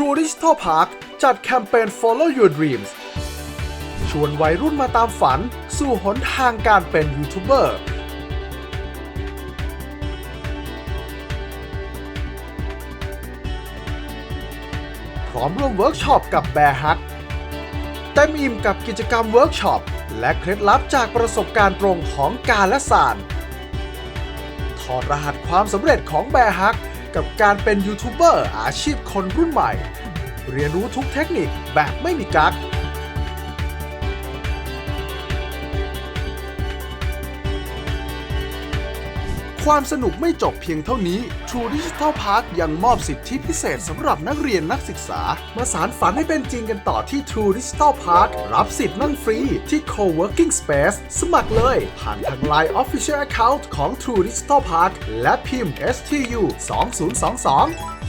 True Digital Park จัดแคมเปญ Follow Your Dreams ชวนวัยรุ่นมาตามฝันสู่หนทางการเป็นยูทูบเบอร์ พร้อมร่วมเวิร์กช็อปกับแบร์ฮักเต็มอิ่มกับกิจกรรมเวิร์กช็อป และเคล็ดลับจากประสบการณ์ตรงของการและสารถอดรหัสความสำเร็จของแบร์ฮัก กับการเป็นยูทูบเบอร์อาชีพคนรุ่นใหม่ เรียนรู้ทุกเทคนิคแบบไม่มีกั๊ก ความสนุกไม่จบเพียงเท่านี้ True Digital Park ยังมอบสิทธิพิเศษสำหรับนักเรียนนักศึกษา มาสารฝันให้เป็นจริงกันต่อที่ True Digital Park รับสิทธิ์นั่งฟรีที่ Co-working Space สมัครเลย ผ่านทาง Line Official Account ของ True Digital Park และพิมพ์ STU 2022